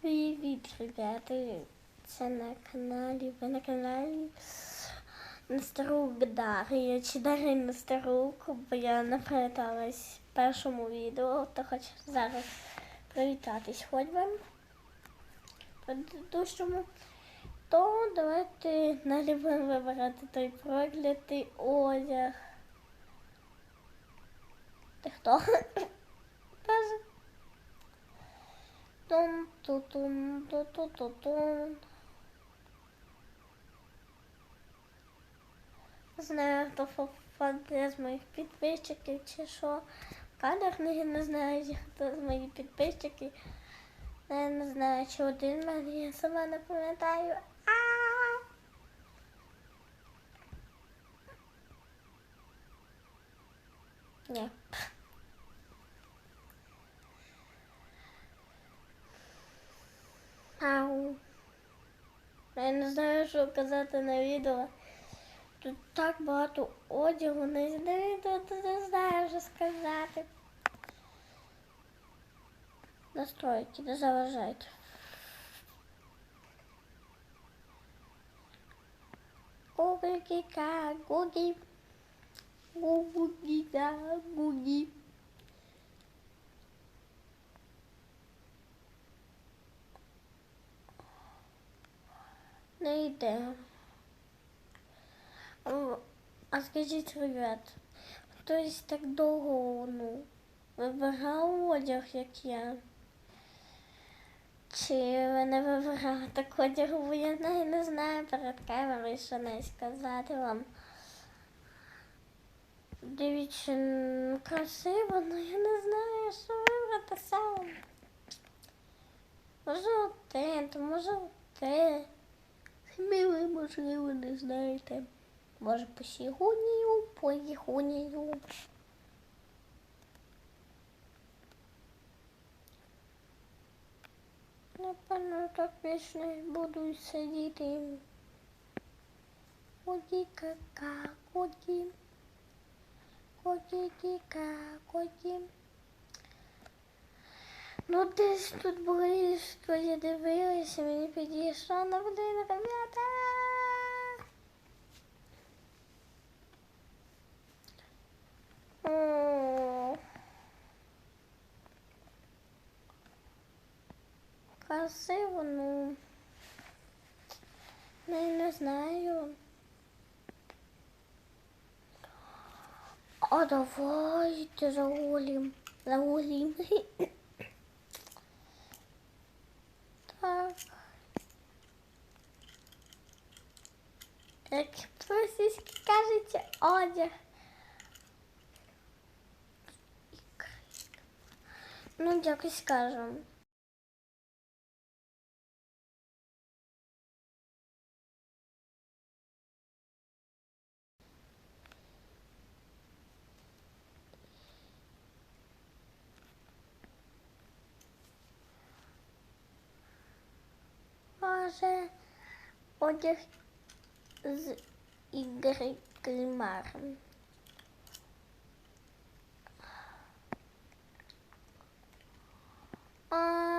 Привіт, ребята! Це на каналі. Ви на каналі Нестерук Дар'я. Чи Дар'я Нестерук, бо я не в першому відео, то хочу зараз привітатись хоч би в предыдущому. То давайте налюбимо вибирати той проклятий одяг. Ти хто? Боже. Тум ту тум ту Знаю, хто фанати з моїх підписчиків чи що. Кадр не, знаю, хто з моїх підписчиків. Я не знаю, чи один мене, я сама не пам'ятаю. Ні. Ау. Я не знаю, що казати на відео. Тут так багато одягу на відео, то не знаю, що сказати. Настройки, не заважайте. Гуги, ка, гуги. Гуги, ка, гуги. Не йде. А скажіть, ребят, хтось так довго ну, вибирав одяг, як я? Чи ви не вибирали так одягу, бо я не, не знаю перед камерою, що не сказати вам. Дивіться, красиво, але я не знаю, що вибрати сам. Може те, то може те. Самі ви, можливо, не знаєте. Може, по сігунію, по їхунію. Напевно, так не буду сидіти. Коді кака, коді. Коді кіка, коді. Ну, десь тут близько я дивилася, мені підійшла на ребята. О. Красиво, ну. Не, не знаю. А давайте загулим. Загулим. Так. Як по-російськи кажеться, одяг. Ну, якось скажемо. Може, одяг i Grimar. Ah.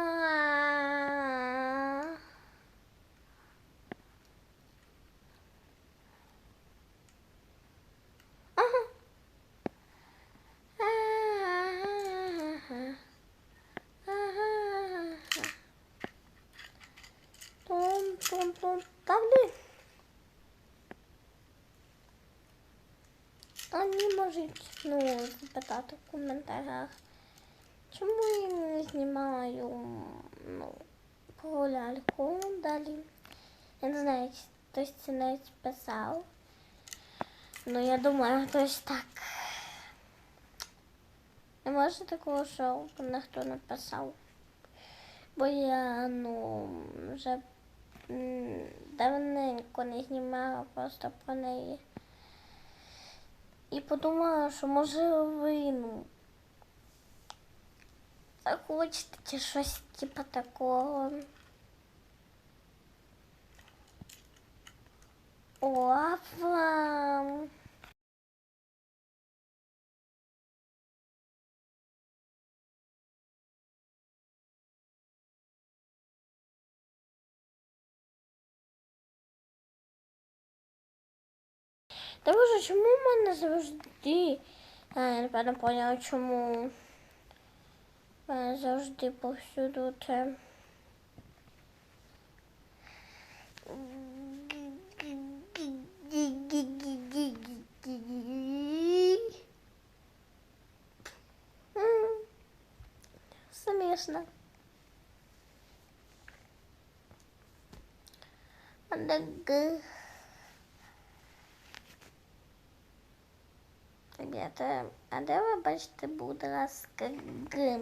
Не можуть, ну, запитати в коментарях. Чому я не знімаю ну, про далі? Я не знаю, хтось це навіть писав. Ну, я думаю, хтось так. Не може такого, що ніхто не писав. Бо я, ну, вже давненько не знімала просто про неї. І подумала, що може ви, ну, захочете чи щось типу такого. О, вам. Друже, чому в мене завжди? А, я напевно поняла, чому в мене завжди повсюду те. М, Смішно. Г. Ребята, а де ви бачите, будь ласка, Г?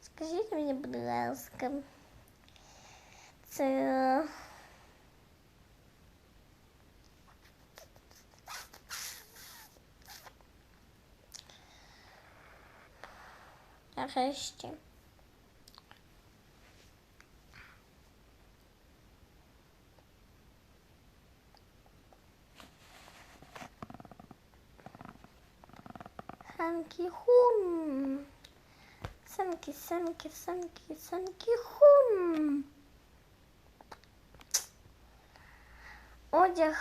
Скажіть мені, будь ласка. Це. Нарешті. Санки, санки, санки, хун. Одяг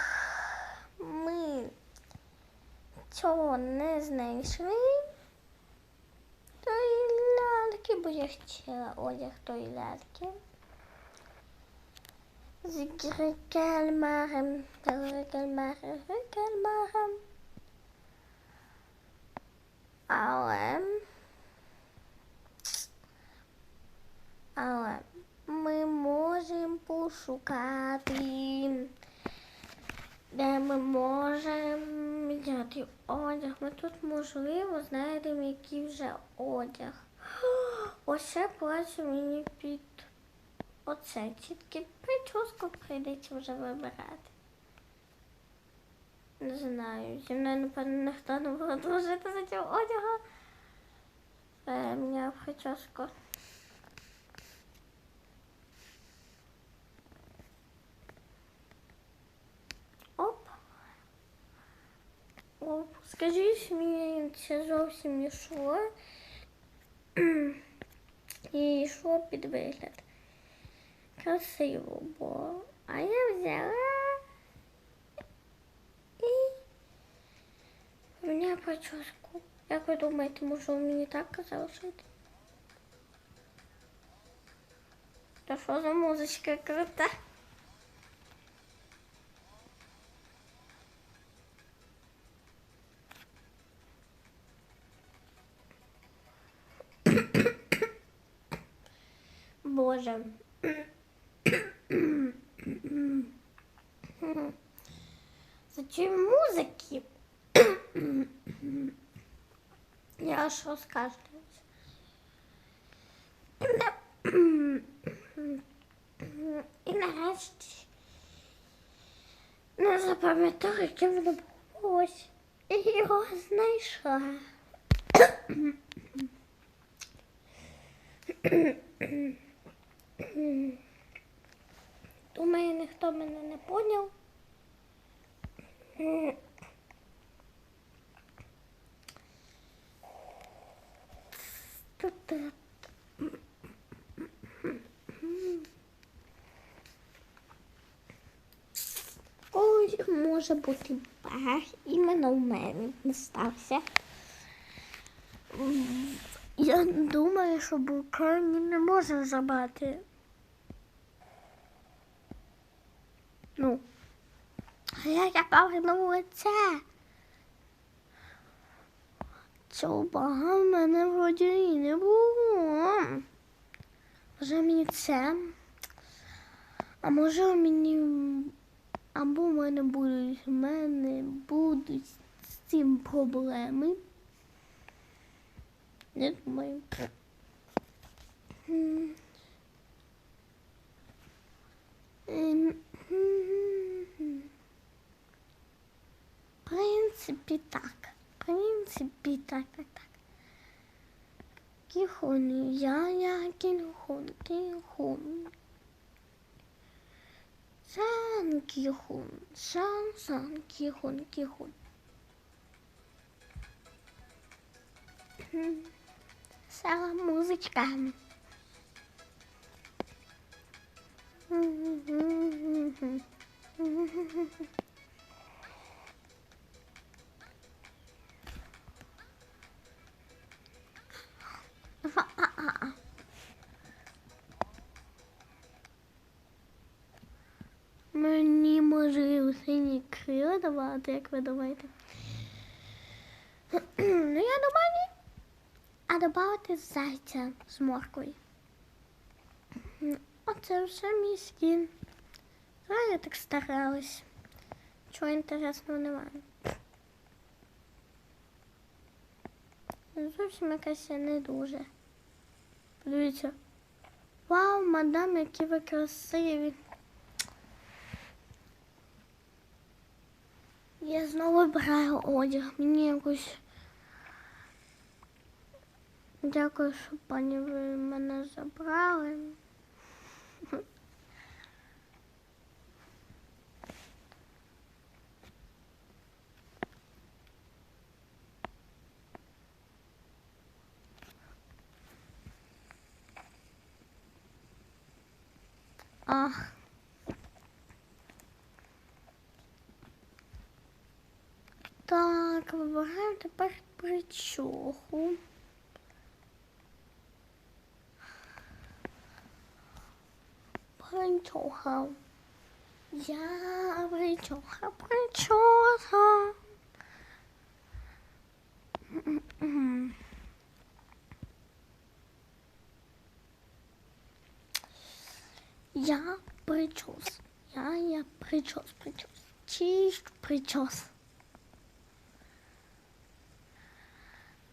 ми цього не знайшли. Тої ляльки, бо я хотіла одяг тої ляльки. З грикельмарем, грикельмарем, грикельмарем. Але, але ми можемо пошукати, де ми можемо взяти одяг. Ми тут, можливо, знайдемо який вже одяг. Оце плачу мені під оце. Тільки прическу прийдеться вже вибирати. Не знаю, зі мною, напевно, ніхто не буде дружити за цього одягу. Е, мене прическу. Скажіть мені, це зовсім не йшло. І йшло під вигляд. Красиво було. А я взяла і мене прическу. Як ви думаєте, може мені так залишити? Та що за музичка крута? Боже. Зачем музыки? Я аж розкашлююсь. І нарешті не запам'ятала, яке воно було ось. І його знайшла. Думаю, ніхто мене не поняв. Е, Ой, може бути баг, іменно в мене не стався. Я думаю, що Букані не може забати. Ну. А я повернула це? Цього бага в мене вроді і не було. Може мені це? А може мені або в мене будуть в мене будуть з цим проблеми. Не думаю. М. Ем, м. В принципі, так. В принципі, так, так, так. Кіхон, я, я, кіхон, кіхон. Сан кіхон, сан, сан, кіхон, кіхон. М писала музичка. Мені може усе не крила давати, як ви думаєте. Ну я думаю, ні. А додати зайця з морквою. Ну, Оце вже мій скін. А я так старалась. Чого інтересного немає. Зовсім якась я не дуже. Подивіться. Вау, мадам, які ви красиві. Я знову вибираю одяг. Мені якось. Дякую, що пані ви мене забрали. Ах. Так, вибираємо тепер причоху. причесал. Я причесал, причесал. Я причес. Я, я причес, причес. Чищу причес.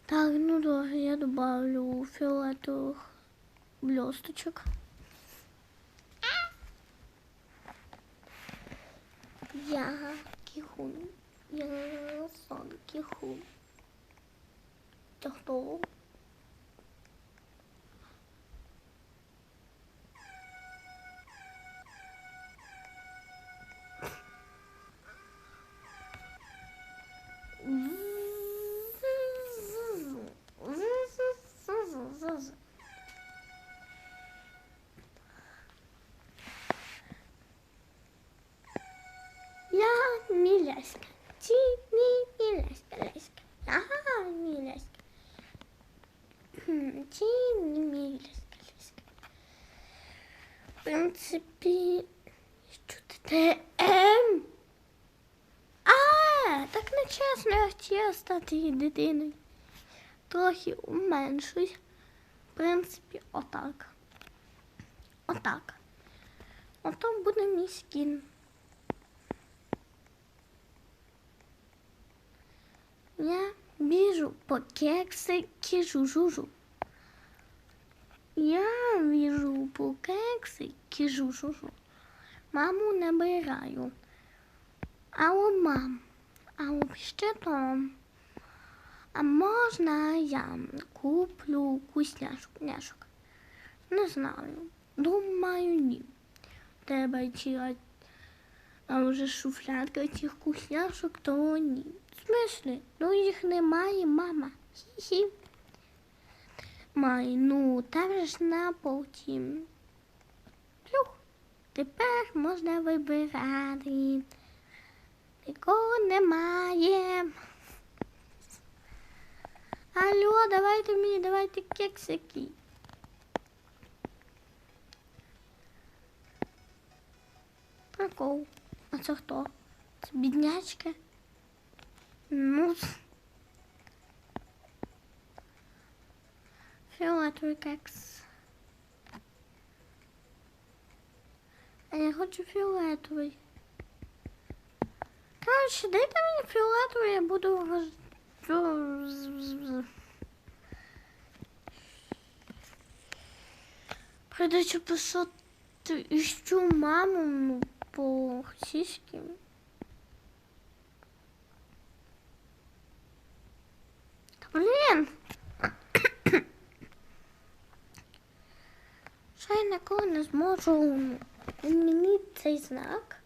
Так, ну да, я добавлю фиолетовых блесточек. Я кихун. Я сон кихун. Ты кто? Я миляська. Ти не миляська, ляська. Ага, миляська. Хм, Ти не миляська, ляська. В принципі, що ти? Ем? А, так нечесно, я хотіла стати дитиною. Трохи уменшусь. В принципі, отак. Отак. Ото буде мій скін. Я біжу по кексики жужужу. Я біжу по кексики жужужу. Маму набираю. Алло, мам, а ще там. А можна я куплю вкусняшок? няшок? Не знаю. Думаю, ні. Треба ті, а вже шуфлятка цих вкусняшок, то ні. Смислі? Ну їх немає, мама. Хі-хі. Май, ну, там же ж на потім. Плюх. Тепер можна вибирати. Нікого немає. Алло, давайте мені, давайте кексики. Прикол. А це хто? Це біднячка? Ну. Фіолетовий кекс. А я хочу фіолетовий. Коротше, дайте мені фіолетовий, я буду роз... Придачу писати іщу маму ну, по російськи. Блін. Що я ніколи не зможу змінити цей знак.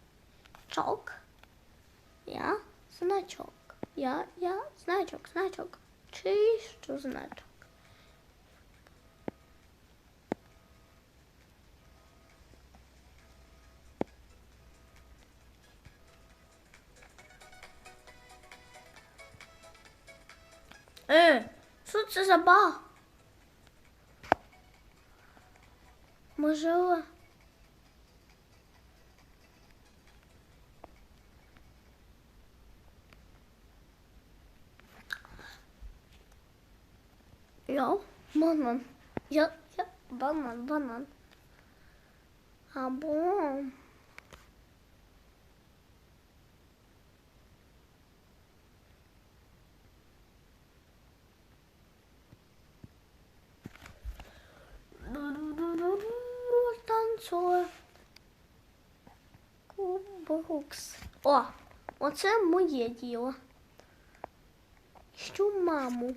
Чок. Я значок. Я, я, значок, значок. Чищу значок. 哎，说吃什么？魔兽啊！有，不能，有有不能不能，好不？Кубокс. О, оце моє діло. Що маму?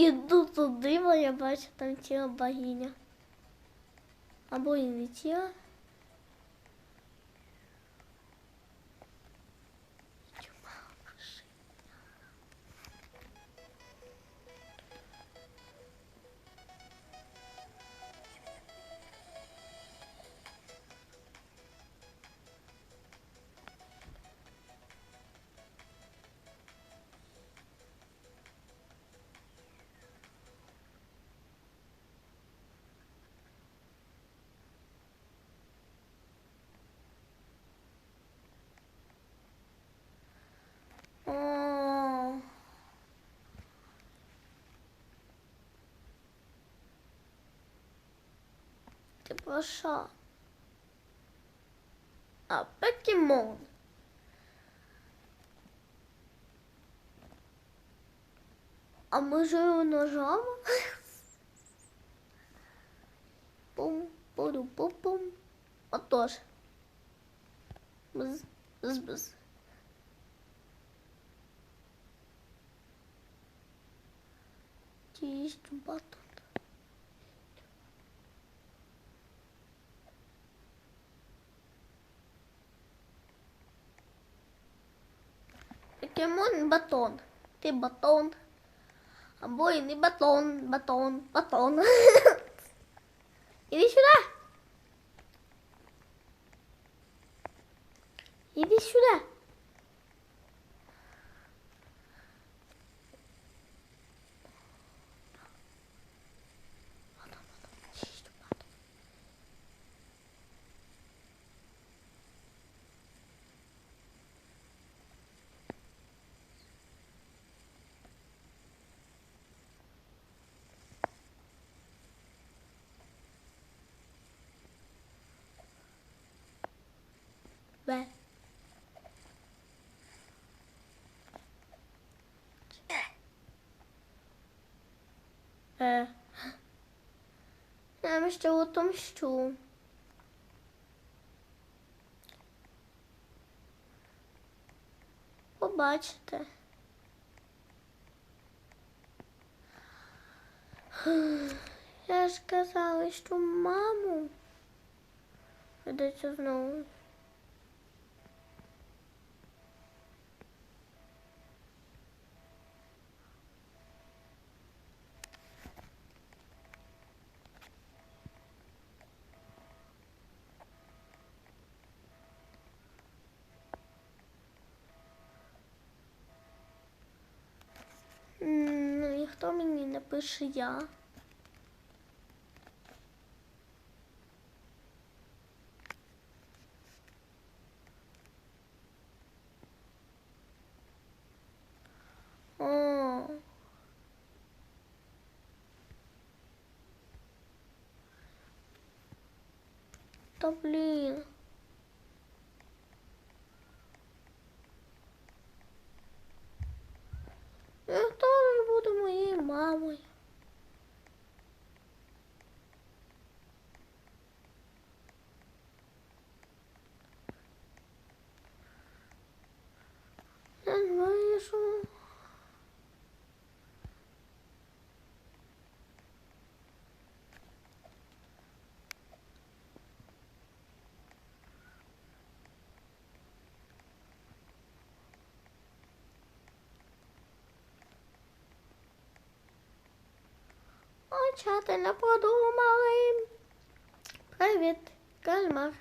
Іду туди, бо я бачу там тіло богиня. Або і не тіло. Ти про що? А, покемон. А може його ножом? Пум, пуру, пум, пум. Отож. Бз, бз, бз. Есть батон. Покемон батон. Ти батон. Або і не батон, батон, батон. Іди сюди. Іди сюди. Бе. Е. Я ще отомщу. Побачите. Я ж казала, що маму придеться знову. Ну, мені не пише я. О. Та блін. Мамою. Я не знаю, що. О, чати не подумали. Привіт. Кальмар.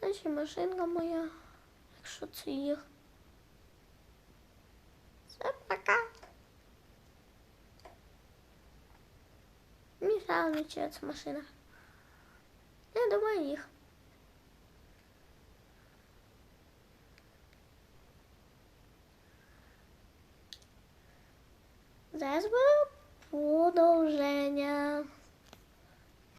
Значить, машинка моя, якщо це їх. Все, пока. Мішала не чия це машина. Я думаю, їх. Зараз буде продовження.